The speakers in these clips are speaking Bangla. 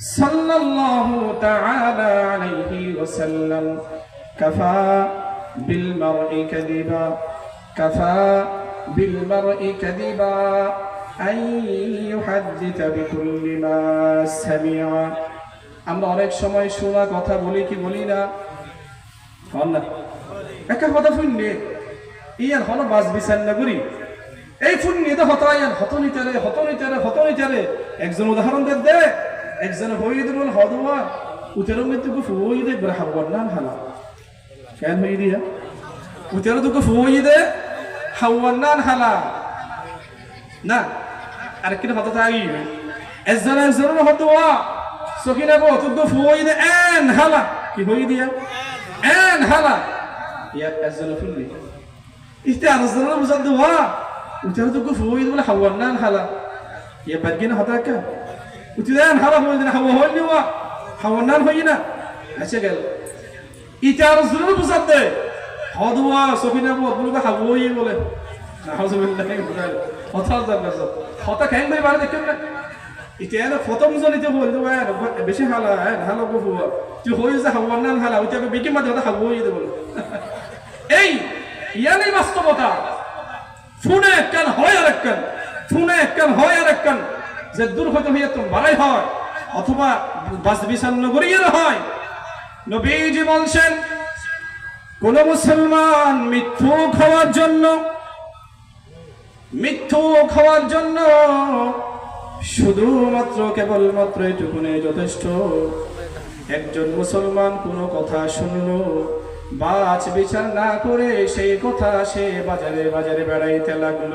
صلى الله تعالى عليه وسلم كفى بالمرء كذبا كفى بالمرء كذبا أن يحدث بكل ما سمع আমরা অনেক সময় শোনা কথা বলি কি বলি না হন না একটা কথা শুনলে ইয়ার হলো বাস বিচার না করি এই ফুন নিয়ে তো হতায়ান হত নিতারে হত নিতারে হত নিতারে একজন উদাহরণ দেব দে একজন হই দেব হদওয়া, উতের মৃত্যু কো ফুই দে ব্রাহ বন্নান হালা। কেন হই দিয়া উতের তো কো ফুই দে হাওয়ান্নান হালা। না আর কি হত তাই একজন একজন হদওয়া সকিনা কো তো ফুই দে, এন হালা। কি হই দিয়া এন হালা। ইয়া একজন ফুললি ইস্তে আরজনা বুঝাদ দেওয়া উতার তো ফুই বলে হাওয়ান্নান হালা। ইয়া বারগিনা হতাকা না না গেল বলে বলে নাউজুবিল্লাহি মিনাল হতা জান্নাত হতা খাইন ভাই বারে দেখেন না ইতে এর প্রথম জনিতে বল দেওয়া বেশি হালা হালা গো ফুয়া তুই হই যা হাওয়ান্নান হালা উতে বিকি মাঝে হতা হাওয়াই দে বলে এই ইয়ানি বাস্তবতা হয় আর একখান একখান হয় যে দূর হতে হইয়া তো বাড়াই হয়, অথবা বাস বিছান্ন করিয়ে হয়। নবীজি বলছেন, কোন মুসলমান মৃত্যু খাওয়ার জন্য, মৃত্যু খাওয়ার জন্য শুধুমাত্র কেবলমাত্র এটুকুনে যথেষ্ট। একজন মুসলমান কোনো কথা শুনলো বাচ বিচার না করে সেই কথা সে বাজারে বাজারে বেড়াইতে লাগল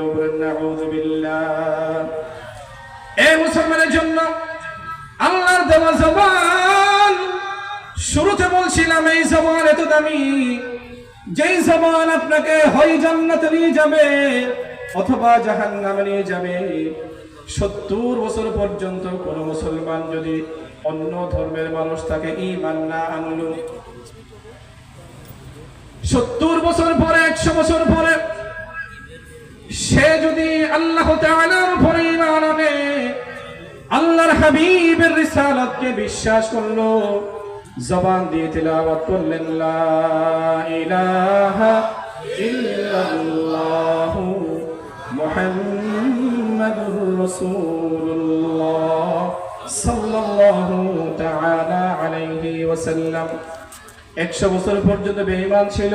বলছিলাম, এই জবান এত দামি। যেই জবান আপনাকে হয় জান্নাতে নিয়ে যাবে অথবা জাহান্নামে নিয়ে যাবে, সত্তর বছর পর্যন্ত কোন মুসলমান যদি অন্য ধর্মের মানুষ তাকে ইমান না আনলো সত্তর বছর পরে, একশো বছর পরে, সে যদি আল্লাহ উপরে ঈমান আনে, আল্লাহর হাবিবের রিসালাতকে বিশ্বাস করল জবান দিয়ে তিলাওয়াত করলেন, লা বছর পর্যন্ত বেঈমান ছিল।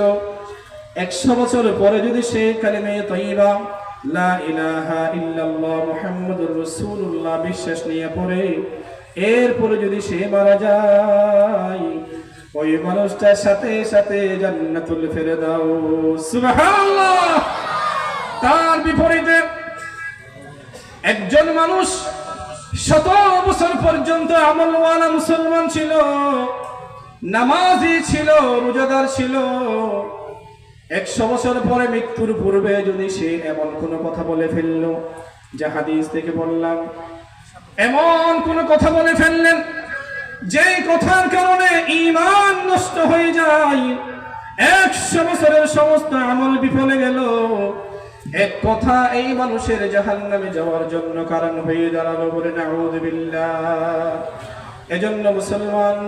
একশো বছর পরে যদি সে কালেমে তৈবা লা ইলাহা ইল্লাল্লাহ বিশ্বাস নিয়ে পড়ে এরপরে যদি সে মারা যায়, ওই মানুষটার সাথে সাথে জান্নাতুল ফেরদাউস। সুবহানাল্লাহ! তার বিপরীতে একজন মানুষ শত বছর পর্যন্ত আমলওয়ালা মুসলমান ছিল, নামাজি ছিল, রোজাদার ছিল। একশো বছর পরে মৃত্যুর পূর্বে যদি সে এমন কোনো কথা বলে ফেলল, যা হাদিস থেকে বললাম এমন কোন কথা বলে ফেললেন যে কথার কারণে ইমান নষ্ট হয়ে যায়। একশো বছরের সমস্ত আমল বিফলে গেল। এক কথা, এই মানুষের জাহান নামে যাওয়ার জন্য কারণ হয়ে দাঁড়াল বলে নাউযুবিল্লাহ এজন্য মুসলমান,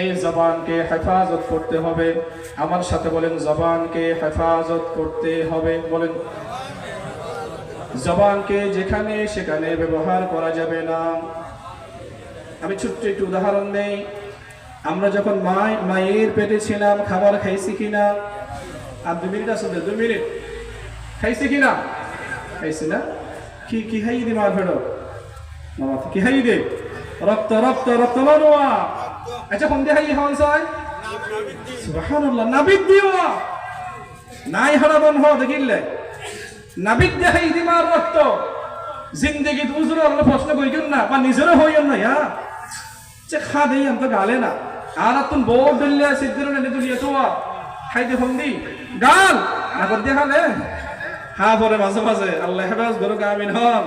এই জবানকে হেফাজত করতে হবে। আমার সাথে বলেন, জবানকে হেফাজত করতে হবে। বলেন জবানকে যেখানে সেখানে ব্যবহার করা যাবে না। আমি ছোট্ট একটু উদাহরণ নেই। আমরা যখন মাই, মায়ের পেটে ছিলাম, খাবার খাইছি কিনা? আর দু মিনিট আসলে দু মিনিট। খাইছি কিনা? খাইছি না? কি কি খাই দি মার ফেরো মামা, কি খাই দে? রক্ত রক্ত রক্ত মারোয়া আচ্ছা কোন দিয়ে খাই হন সয় সুবহানাল্লাহ, নাবিদ দিওয়া নাই হারাবন হ, দেখিলে? নাবিদ দেখাই দিমার রক্ত। জিন্দগি উজুর প্রশ্ন করিকেন না, বা নিজেরও হইয়েন না, ইয়া। যে খা দেই আমি গালে না। আর তুন বোর্ড দিল্লে সিদ্ধির নেনে দুলিয়া তো খাই দে ফন্দি গাল। না দিয়ে হা, পরে মাঝে মাঝে। আল্লাহ হেফাজ করুক, আমিন হন।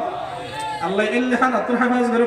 আল্লাহ ইল্লি খান তুন হেফাজ গরু